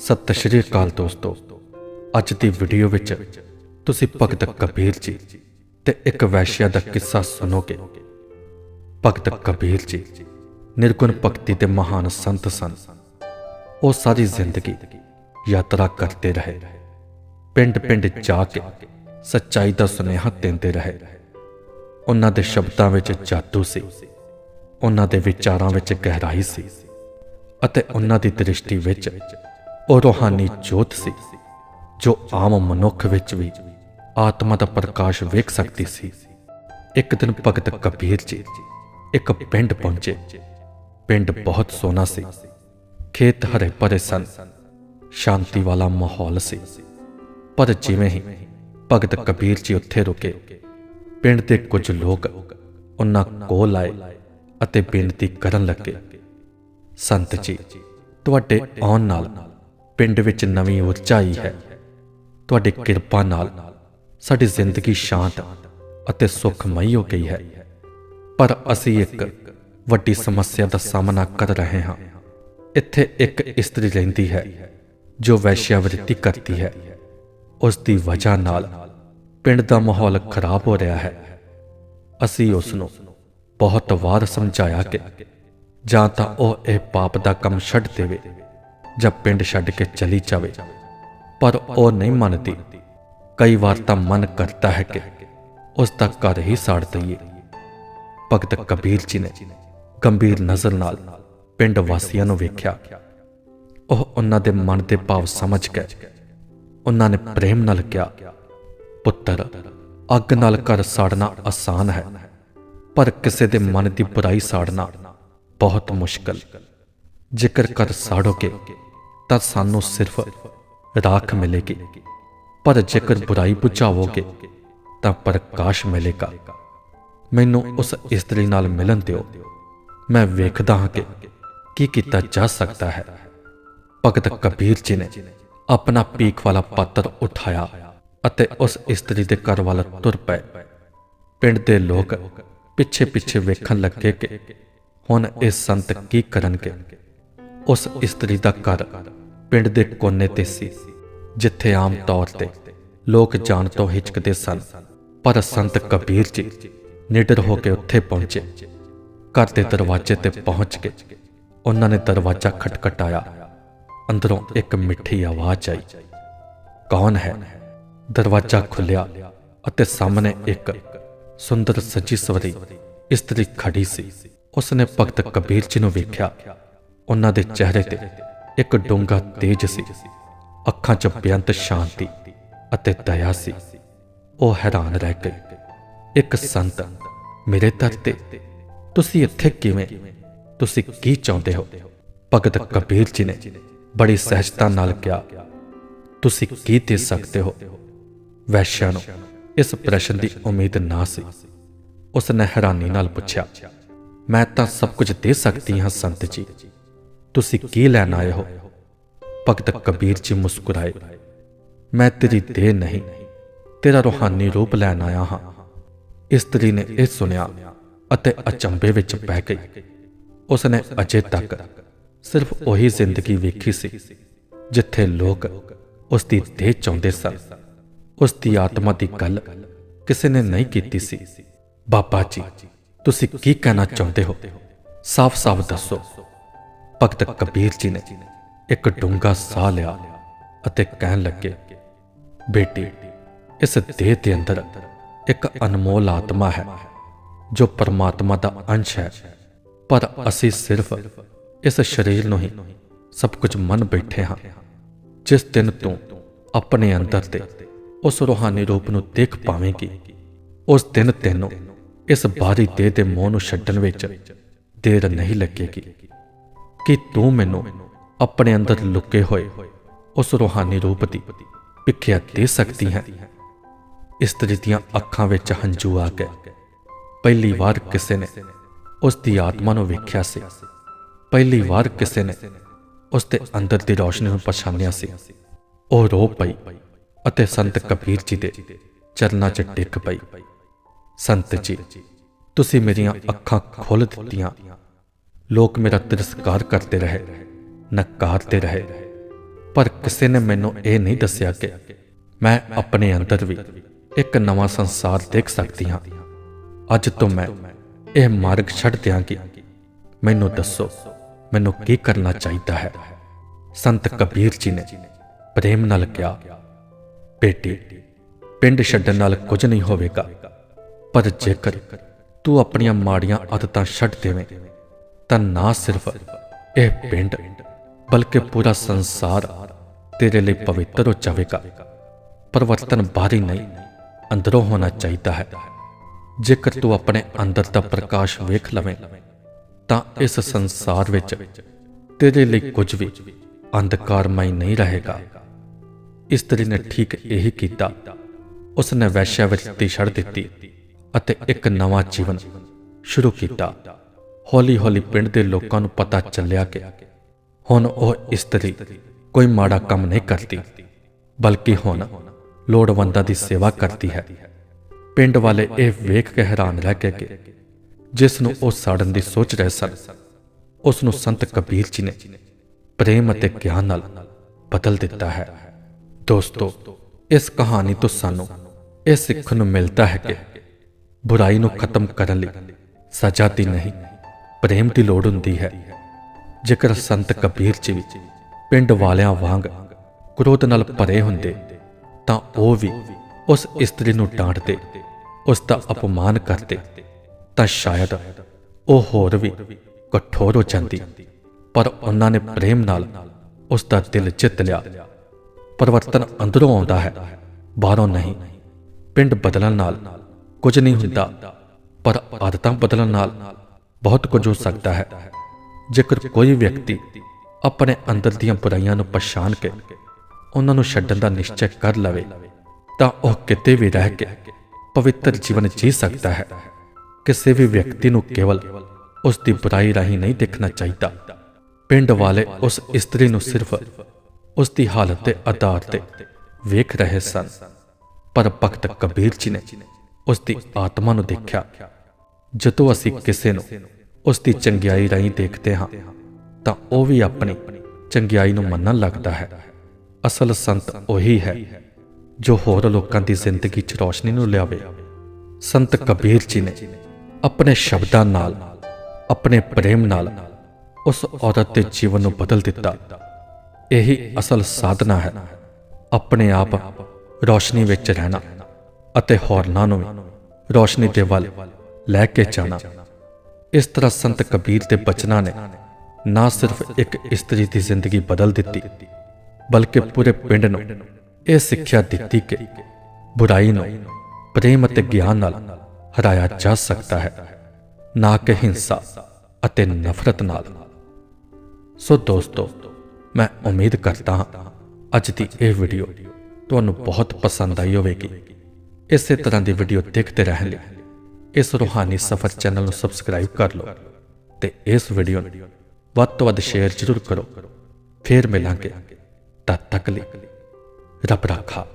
ਸਤਿ ਸ਼੍ਰੀ ਅਕਾਲ ਦੋਸਤੋ। ਅੱਜ ਦੀ ਵੀਡੀਓ ਵਿੱਚ ਤੁਸੀਂ ਭਗਤ ਕਬੀਰ ਜੀ ਤੇ ਇੱਕ ਵੈਸ਼ਿਆ ਦਾ ਕਿੱਸਾ ਸੁਣੋਗੇ। ਭਗਤ ਕਬੀਰ ਜੀ ਨਿਰਗੁਣ ਭਗਤੀ ਦੇ ਮਹਾਨ ਸੰਤ ਸਨ। ਉਹ ਸਾਰੀ ਜ਼ਿੰਦਗੀ ਯਾਤਰਾ ਕਰਦੇ ਰਹੇ। ਪਿੰਡ-ਪਿੰਡ ਜਾ ਕੇ ਸੱਚਾਈ ਦਾ ਸੁਨੇਹਾ ਦਿੰਦੇ ਰਹੇ। ਉਹਨਾਂ ਦੇ ਸ਼ਬਦਾਂ ਵਿੱਚ ਜਾਦੂ ਸੀ। ਉਹਨਾਂ ਦੇ ਵਿਚਾਰਾਂ ਵਿੱਚ ਗਹਿਰਾਈ ਸੀ। ਅਤੇ ਉਹਨਾਂ ਦੀ ਦ੍ਰਿਸ਼ਟੀ ਵਿੱਚ ਉਹ ਰੋਹਾਨੀ ਜੋਤ ਸੀ, ਜੋ ਆਮ ਮਨੁੱਖ ਵਿੱਚ ਵੀ ਆਤਮਾ ਦਾ ਪ੍ਰਕਾਸ਼ ਵੇਖ ਸਕਦੀ ਸੀ। ਇੱਕ ਦਿਨ ਭਗਤ ਕਬੀਰ ਜੀ ਇੱਕ ਪਿੰਡ ਪਹੁੰਚੇ। ਪਿੰਡ ਬਹੁਤ ਸੋਹਣਾ ਸੀ। ਖੇਤ ਹਰੇ ਭਰੇ ਸਨ। ਸ਼ਾਂਤੀ ਵਾਲਾ ਮਾਹੌਲ ਸੀ। ਪਰ ਜਿਵੇਂ ਹੀ ਭਗਤ ਕਬੀਰ ਜੀ ਉੱਥੇ ਰੁਕੇ, ਪਿੰਡ ਦੇ ਕੁਝ ਲੋਕ ਉਹਨਾਂ ਕੋਲ ਆਏ ਅਤੇ ਬੇਨਤੀ ਕਰਨ ਲੱਗੇ, ਸੰਤ ਜੀ, ਤੁਹਾਡੇ ਆਉਣ ਨਾਲ ਪਿੰਡ ਵਿੱਚ ਨਵੀਂ ਊਰਜਾ ਹੈ। ਤੁਹਾਡੀ ਕਿਰਪਾ ਨਾਲ ਸਾਡੀ ਜ਼ਿੰਦਗੀ ਸ਼ਾਂਤ ਅਤੇ ਸੁਖਮਈ ਹੋ ਗਈ ਹੈ। ਪਰ ਅਸੀਂ ਇੱਕ ਵੱਡੀ ਸਮੱਸਿਆ ਦਾ ਸਾਹਮਣਾ ਕਰ ਰਹੇ ਹਾਂ। ਇੱਥੇ ਇੱਕ ਇਸਤਰੀ ਰਹਿੰਦੀ ਹੈ ਜੋ ਵੈਸ਼ਿਆਵ੍ਰਿਤੀ ਕਰਦੀ ਹੈ। ਉਸ ਦੀ ਵਜ੍ਹਾ ਨਾਲ ਪਿੰਡ ਦਾ ਮਾਹੌਲ ਖਰਾਬ ਹੋ ਰਿਹਾ ਹੈ। ਅਸੀਂ ਉਸ ਨੂੰ ਬਹੁਤ ਵਾਰ ਸਮਝਾਇਆ ਕਿ ਜਾਂ ਤਾਂ ਉਹ ਇਹ ਪਾਪ ਦਾ ਕੰਮ ਛੱਡ ਦੇਵੇ ਜਾਂ ਪਿੰਡ ਛੱਡ ਕੇ ਚਲੀ ਜਾਵੇ। ਪਰ ਉਹ ਨਹੀਂ ਮੰਨਦੀ। ਕਈ ਵਾਰ ਤਾਂ ਮਨ ਕਰਦਾ ਹੈ ਕਿ ਉਸ ਦਾ ਘਰ ਹੀ ਸਾੜ ਦਈਏ। ਭਗਤ ਕਬੀਰ ਜੀ ਨੇ ਗੰਭੀਰ ਨਜ਼ਰ ਨਾਲ ਪਿੰਡ ਵਾਸੀਆਂ ਨੂੰ ਵੇਖਿਆ। ਉਹ ਉਹਨਾਂ ਦੇ ਮਨ ਦੇ ਭਾਵ ਸਮਝ ਗਏ ਉਹਨਾਂ ਨੇ ਪ੍ਰੇਮ ਨਾਲ ਕਿਹਾ, ਪੁੱਤਰ, ਅੱਗ ਨਾਲ ਘਰ ਸਾੜਨਾ ਆਸਾਨ ਹੈ, ਪਰ ਕਿਸੇ ਦੇ ਮਨ ਦੀ ਬੁਰਾਈ ਸਾੜਨਾ ਬਹੁਤ ਮੁਸ਼ਕਲ। ਜੇਕਰ ਕਰ ਸਾੜੋਗੇ ਤਾਂ ਸਾਨੂੰ ਸਿਰਫ ਰਾਖ ਮਿਲੇਗੀ। ਪਰ ਜੇਕਰ ਬੁਰਾਈ ਬੁਝਾਵੋਗੇ, ਤਾਂ ਪ੍ਰਕਾਸ਼ ਮਿਲੇਗਾ। ਮੈਨੂੰ ਉਸ ਇਸਤਰੀ ਨਾਲ ਮਿਲਣ ਦਿਓ। ਮੈਂ ਵੇਖਦਾ ਹਾਂ ਕਿ ਕੀ ਕੀਤਾ ਜਾ ਸਕਦਾ ਹੈ। ਭਗਤ ਕਬੀਰ ਜੀ ਨੇ ਆਪਣਾ ਪੀਕ ਵਾਲਾ ਪਾਤਰ ਉਠਾਇਆ ਅਤੇ ਉਸ ਇਸਤਰੀ ਦੇ ਘਰ ਵੱਲ ਤੁਰ ਪਏ। ਪਿੰਡ ਦੇ ਲੋਕ ਪਿੱਛੇ ਪਿੱਛੇ ਵੇਖਣ ਲੱਗੇ ਕਿ ਹੁਣ ਇਹ ਸੰਤ ਕੀ ਕਰਨਗੇ। ਉਸ ਇਸਤਰੀ ਦਾ ਘਰ ਪਿੰਡ ਦੇ ਕੋਨੇ ਤੇ ਸੀ, ਜਿੱਥੇ ਆਮ ਤੌਰ ਤੇ ਲੋਕ ਜਾਣ ਤੋਂ ਹਿਚਕਦੇ ਸਨ। ਪਰ ਸੰਤ ਕਬੀਰ ਜੀ ਨਿਡਰ ਹੋ ਕੇ ਉੱਥੇ ਪਹੁੰਚੇ। ਘਰ ਦੇ ਦਰਵਾਜ਼ੇ ਤੇ ਪਹੁੰਚ ਕੇ ਉਹਨਾਂ ਨੇ ਦਰਵਾਜ਼ਾ ਖਟਖਟਾਇਆ। ਅੰਦਰੋਂ ਇੱਕ ਮਿੱਠੀ ਆਵਾਜ਼ ਆਈ, ਕੌਣ ਹੈ? ਦਰਵਾਜ਼ਾ ਖੁੱਲਿਆ ਅਤੇ ਸਾਹਮਣੇ ਇੱਕ ਸੁੰਦਰ ਸਜੀ ਸਵਰੀ ਇਸਤਰੀ ਖੜੀ ਸੀ। ਉਸਨੇ ਭਗਤ ਕਬੀਰ ਜੀ ਨੂੰ ਵੇਖਿਆ। ਉਹਨਾਂ ਦੇ ਚਿਹਰੇ ਤੇ ਇੱਕ ਡੂੰਘਾ ਤੇਜ ਸੀ। ਅੱਖਾਂ 'ਚ ਬੇਅੰਤ ਸ਼ਾਂਤੀ ਅਤੇ ਦਇਆ ਸੀ। ਉਹ ਹੈਰਾਨ ਰਹਿ ਗਈ ਇੱਕ ਸੰਤ, ਮੇਰੇ ਦਰ ਤੇ ਤੁਸੀਂ ਇੱਥੇ ਕਿਵੇਂ? ਤੁਸੀਂ ਕੀ ਚਾਹੁੰਦੇ ਹੋ? ਭਗਤ ਕਬੀਰ ਜੀ ਨੇ ਬੜੀ ਸਹਿਜਤਾ ਨਾਲ ਕਿਹਾ, ਤੁਸੀਂ ਕੀ ਦੇ ਸਕਦੇ ਹੋ? ਵੈਸ਼ਿਆ ਨੂੰ ਇਸ ਪ੍ਰਸ਼ਨ ਦੀ ਉਮੀਦ ਨਾ ਸੀ। ਉਸ ਨੇ ਹੈਰਾਨੀ ਨਾਲ ਪੁੱਛਿਆ, ਮੈਂ ਤਾਂ ਸਭ ਕੁਝ ਦੇ ਸਕਦੀ ਹਾਂ, ਸੰਤ ਜੀ। ਤੁਸੀਂ ਕੀ ਲੈਣ ਆਏ ਹੋ? ਭਗਤ ਕਬੀਰ ਜੀ ਮੁਸਕਰਾਏ, ਮੈਂ ਤੇਰੀ ਦੇਹ ਨਹੀਂ, ਤੇਰਾ ਰੂਹਾਨੀ ਰੂਪ ਲੈਣ ਆਇਆ ਹਾਂ। ਇਸਤਰੀ ਨੇ ਇਹ ਸੁਨਿਆ ਅਤੇ ਅਚੰਬੇ ਵਿੱਚ ਪੈ ਗਈ। ਉਸ ਨੇ ਅਜੇ ਤੱਕ ਸਿਰਫ ਉਹੀ ਜ਼ਿੰਦਗੀ ਵੇਖੀ ਸੀ, ਜਿੱਥੇ ਲੋਕ ਉਸ ਦੀ ਦੇਹ ਚਾਹੁੰਦੇ ਸਨ। ਉਸ ਦੀ ਆਤਮਾ ਦੀ ਗੱਲ ਕਿਸੇ ਨੇ ਨਹੀਂ ਕੀਤੀ ਸੀ। ਬਾਬਾ ਜੀ, ਤੁਸੀਂ ਕੀ ਕਹਿਣਾ ਚਾਹੁੰਦੇ ਹੋ? ਸਾਫ਼-ਸਾਫ਼ ਦੱਸੋ। ਭਗਤ ਕਬੀਰ ਜੀ ਨੇ ਇੱਕ ਡੂੰਘਾ ਸਾਹ ਲਿਆ ਅਤੇ ਕਹਿਣ ਲੱਗੇ, ਬੇਟੀ, ਇਸ ਦੇਹ ਦੇ ਅੰਦਰ ਇੱਕ ਅਨਮੋਲ ਆਤਮਾ ਹੈ, ਜੋ ਪਰਮਾਤਮਾ ਦਾ ਅੰਸ਼ ਹੈ। ਪਰ ਅਸੀਂ ਸਿਰਫ ਇਸ ਸਰੀਰ ਨੂੰ ਹੀ ਸਭ ਕੁਝ ਮੰਨ ਬੈਠੇ ਹਾਂ, ਜਿਸ ਦਿਨ ਤੋਂ ਆਪਣੇ ਅੰਦਰ ਤੇ ਉਸ ਰੂਹਾਨੀ ਰੂਪ ਨੂੰ ਦੇਖ ਪਾਵੇਂਗੀ, ਉਸ ਦਿਨ ਤੈਨੂੰ ਇਸ ਬਾਹਰੀ ਦੇਹ ਦੇ ਮੋਹ ਨੂੰ ਛੱਡਣ ਵਿੱਚ ਦੇਰ ਨਹੀਂ ਲੱਗੇਗੀ। ਕਿ ਤੂੰ ਮੈਨੂੰ ਆਪਣੇ ਅੰਦਰ ਲੁਕੇ ਹੋਏ ਉਸ ਰੂਹਾਨੀ ਰੂਪ ਦੀ ਵਿਖਿਆ ਦੇ ਸਕਦੀ ਹੈ। ਇਸਤਰੀ ਦੀਆਂ ਅੱਖਾਂ ਵਿੱਚ ਹੰਝੂ ਆ ਗਏ। ਪਹਿਲੀ ਵਾਰ ਕਿਸੇ ਨੇ ਉਸ ਦੀ ਆਤਮਾ ਨੂੰ ਵੇਖਿਆ ਸੀ। ਪਹਿਲੀ ਵਾਰ ਕਿਸੇ ਨੇ ਉਸ ਦੇ ਅੰਦਰ ਦੀ ਰੋਸ਼ਨੀ ਨੂੰ ਪਛਾਣਿਆ ਸੀ। ਉਹ ਰੋ ਪਈ ਅਤੇ ਸੰਤ ਕਬੀਰ ਜੀ ਦੇ ਚਰਨਾਂ 'ਚ ਟਿਕ ਪਈ। ਸੰਤ ਜੀ, ਤੁਸੀਂ ਮੇਰੀਆਂ ਅੱਖਾਂ ਖੋਲ ਦਿੱਤੀਆਂ ਲੋਕ ਮੇਰਾ ਤਿਰਸਕਾਰ ਕਰਦੇ ਰਹੇ, ਨਕਾਰਦੇ ਰਹੇ। ਪਰ ਕਿਸੇ ਨੇ ਮੈਨੂੰ ਇਹ ਨਹੀਂ ਦੱਸਿਆ ਕਿ ਮੈਂ ਆਪਣੇ ਅੰਦਰ ਵੀ ਇੱਕ ਨਵਾਂ ਸੰਸਾਰ ਦੇਖ ਸਕਦੀ ਹਾਂ। ਅੱਜ ਤੋਂ ਮੈਂ ਇਹ ਮਾਰਗ ਛੱਡ ਦਿਆਂਗੀ। ਮੈਨੂੰ ਦੱਸੋ, ਮੈਨੂੰ ਕੀ ਕਰਨਾ ਚਾਹੀਦਾ ਹੈ? ਸੰਤ ਕਬੀਰ ਜੀ ਨੇ ਪ੍ਰੇਮ ਨਾਲ ਕਿਹਾ, ਬੇਟੀ, ਪਿੰਡ ਛੱਡਣ ਨਾਲ ਕੁਝ ਨਹੀਂ ਹੋਵੇਗਾ, ਪਰ ਜੇਕਰ ਤੂੰ ਆਪਣੀਆਂ ਮਾੜੀਆਂ ਆਦਤਾਂ ਛੱਡ ਦੇਵੇਂ ਤਾਂ ਨਾ ਸਿਰਫ ਇਹ ਪਿੰਡ, ਬਲਕਿ ਪੂਰਾ ਸੰਸਾਰ ਤੇਰੇ ਲਈ ਪਵਿੱਤਰ ਹੋ ਜਾਵੇਗਾ। ਪਰਵਰਤਨ ਬਾਹਰੀ ਨਹੀਂ, ਅੰਦਰੋਂ ਹੋਣਾ ਚਾਹੀਦਾ ਹੈ। ਜੇਕਰ ਤੂੰ ਆਪਣੇ ਅੰਦਰ ਦਾ ਪ੍ਰਕਾਸ਼ ਵੇਖ ਲਵੇਂ, ਤਾਂ ਇਸ ਸੰਸਾਰ ਵਿੱਚ ਤੇਰੇ ਲਈ ਕੁਝ ਵੀ ਅੰਧਕਾਰਮਈ ਨਹੀਂ ਰਹੇਗਾ। ਇਸਤਰੀ ਨੇ ਠੀਕ ਇਹੀ ਕੀਤਾ। ਉਸਨੇ ਵੈਸ਼ਿਆ ਵਰਤੀ ਛੱਡ ਦਿੱਤੀ ਅਤੇ ਇੱਕ ਨਵਾਂ ਜੀਵਨ ਸ਼ੁਰੂ ਕੀਤਾ। ਹੌਲੀ-ਹੌਲੀ ਪਿੰਡ ਦੇ ਲੋਕਾਂ ਨੂੰ ਪਤਾ ਚੱਲਿਆ ਕਿ ਹੁਣ ਉਹ ਇਸਤਰੀ ਕੋਈ ਮਾੜਾ ਕੰਮ ਨਹੀਂ ਕਰਦੀ, ਬਲਕਿ ਹੁਣ ਲੋੜਵੰਦਾਂ ਦੀ ਸੇਵਾ ਕਰਦੀ ਹੈ। ਪਿੰਡ ਵਾਲੇ ਇਹ ਵੇਖ ਕੇ ਹੈਰਾਨ ਰਹਿ ਗਏ ਕਿ ਜਿਸ ਨੂੰ ਉਹ ਸਾੜਨ ਦੀ ਸੋਚ ਰਹੇ ਸਨ, ਉਸ ਨੂੰ ਸੰਤ ਕਬੀਰ ਜੀ ਨੇ ਪ੍ਰੇਮ ਅਤੇ ਗਿਆਨ ਨਾਲ ਬਦਲ ਦਿੱਤਾ ਹੈ। ਦੋਸਤੋ, ਇਸ ਕਹਾਣੀ ਤੋਂ ਸਾਨੂੰ ਇਹ ਸਿੱਖਣ ਨੂੰ ਮਿਲਦਾ ਹੈ ਕਿ ਬੁਰਾਈ ਨੂੰ ਖਤਮ ਕਰਨ ਲਈ ਸਜ਼ਾ ਦੀ ਨਹੀਂ ਪ੍ਰੇਮ ਦੀ ਲੋੜ ਹੁੰਦੀ ਹੈ। ਜੇਕਰ ਸੰਤ ਕਬੀਰ ਜੀ ਵੀ ਪਿੰਡ ਵਾਲਿਆਂ ਵਾਂਗ ਕ੍ਰੋਧ ਨਾਲ ਭਰੇ ਹੁੰਦੇ, ਤਾਂ ਉਹ ਵੀ ਉਸ ਇਸਤਰੀ ਨੂੰ ਡਾਂਟਦੇ, ਉਸ ਦਾ ਅਪਮਾਨ ਕਰਦੇ, ਤਾਂ ਸ਼ਾਇਦ ਉਹ ਹੋਰ ਵੀ ਕਠੋਰ ਹੋ ਜਾਂਦੀ। ਪਰ ਉਹਨਾਂ ਨੇ ਪ੍ਰੇਮ ਨਾਲ ਉਸ ਦਾ ਦਿਲ ਜਿੱਤ ਲਿਆ। ਪਰਵਰਤਨ ਅੰਦਰੋਂ ਆਉਂਦਾ ਹੈ, ਬਾਹਰੋਂ ਨਹੀਂ। ਪਿੰਡ ਬਦਲਣ ਨਾਲ ਕੁਝ ਨਹੀਂ ਹੁੰਦਾ, ਪਰ ਆਦਤਾਂ ਬਦਲਣ ਨਾਲ ਬਹੁਤ ਕੁਝ ਹੋ ਸਕਦਾ ਹੈ। ਜੇਕਰ ਕੋਈ ਵਿਅਕਤੀ ਆਪਣੇ ਅੰਦਰ ਦੀਆਂ ਬੁਰਾਈਆਂ ਨੂੰ ਪਛਾਣ ਕੇ ਉਹਨਾਂ ਨੂੰ ਛੱਡਣ ਦਾ ਨਿਸ਼ਚੈ ਕਰ ਲਵੇ, ਤਾਂ ਉਹ ਕਿਤੇ ਵੀ ਰਹਿ ਕੇ ਪਵਿੱਤਰ ਜੀਵਨ ਜੀ ਸਕਦਾ ਹੈ। ਕਿਸੇ ਵੀ ਵਿਅਕਤੀ ਨੂੰ ਕੇਵਲ ਉਸ ਦੀ ਬੁਰਾਈ ਰਾਹੀਂ ਨਹੀਂ ਦੇਖਣਾ ਚਾਹੀਦਾ। ਪਿੰਡ ਵਾਲੇ ਉਸ ਇਸਤਰੀ ਨੂੰ ਸਿਰਫ ਉਸ ਦੀ ਹਾਲਤ ਦੇ ਆਧਾਰ ਤੇ ਵੇਖ ਰਹੇ ਸਨ। ਪਰ ਭਗਤ ਕਬੀਰ ਜੀ ਨੇ ਉਸ ਦੀ ਆਤਮਾ ਨੂੰ ਦੇਖਿਆ ਜਦੋਂ ਅਸੀਂ ਕਿਸੇ ਨੂੰ ਉਸ ਦੀ ਚੰਗਿਆਈ ਰਾਹੀਂ ਦੇਖਦੇ ਹਾਂ, ਤਾਂ ਉਹ ਵੀ ਆਪਣੀ ਚੰਗਿਆਈ ਨੂੰ ਮੰਨਣ ਲੱਗਦਾ ਹੈ। ਅਸਲ ਸੰਤ ਉਹੀ ਹੈ ਜੋ ਹੋਰ ਲੋਕਾਂ ਦੀ ਜ਼ਿੰਦਗੀ 'ਚ ਰੋਸ਼ਨੀ ਨੂੰ ਲਿਆਵੇ। ਸੰਤ ਕਬੀਰ ਜੀ ਨੇ ਆਪਣੇ ਸ਼ਬਦਾਂ ਨਾਲ, ਆਪਣੇ ਪ੍ਰੇਮ ਨਾਲ ਉਸ ਔਰਤ ਦੇ ਜੀਵਨ ਨੂੰ ਬਦਲ ਦਿੱਤਾ। ਇਹੀ ਅਸਲ ਸਾਧਨਾ ਹੈ ਆਪਣੇ ਆਪ ਰੋਸ਼ਨੀ ਵਿੱਚ ਰਹਿਣਾ ਅਤੇ ਹੋਰਨਾਂ ਨੂੰ ਰੋਸ਼ਨੀ ਦੇ ਵੱਲ ਲੈ ਕੇ ਜਾਣਾ। ਇਸ ਤਰ੍ਹਾਂ ਸੰਤ ਕਬੀਰ ਦੇ ਬਚਨਾਂ ਨੇ ਨਾ ਸਿਰਫ ਇੱਕ ਇਸਤਰੀ ਦੀ ਜ਼ਿੰਦਗੀ ਬਦਲ ਦਿੱਤੀ, ਬਲਕਿ ਪੂਰੇ ਪਿੰਡ ਨੂੰ ਇਹ ਸਿੱਖਿਆ ਦਿੱਤੀ ਕਿ ਬੁਰਾਈ ਨੂੰ ਪ੍ਰੇਮ ਅਤੇ ਗਿਆਨ ਨਾਲ ਹਰਾਇਆ ਜਾ ਸਕਦਾ ਹੈ, ਨਾ ਕਿ ਹਿੰਸਾ ਅਤੇ ਨਫ਼ਰਤ ਨਾਲ। ਸੋ ਦੋਸਤੋ, ਮੈਂ ਉਮੀਦ ਕਰਦਾ ਹਾਂ ਅੱਜ ਦੀ ਇਹ ਵੀਡੀਓ ਤੁਹਾਨੂੰ ਬਹੁਤ ਪਸੰਦ ਆਈ ਹੋਵੇਗੀ। ਇਸੇ ਤਰ੍ਹਾਂ ਦੀ ਵੀਡੀਓ ਦੇਖਦੇ ਰਹਿਣ ਲਈ ਇਸ ਰੂਹਾਨੀ ਸਫ਼ਰ ਚੈਨਲ ਨੂੰ ਸਬਸਕ੍ਰਾਈਬ ਕਰ ਲਓ ਤੇ ਇਸ ਵੀਡੀਓ ਨੂੰ ਵੱਧ ਤੋਂ ਵੱਧ ਸ਼ੇਅਰ ਜ਼ਰੂਰ ਕਰੋ। ਫੇਰ ਮਿਲਾਂਗੇ ਤਦ ਤੱਕ ਲਈ ਰੱਬ ਰਾਖਾ।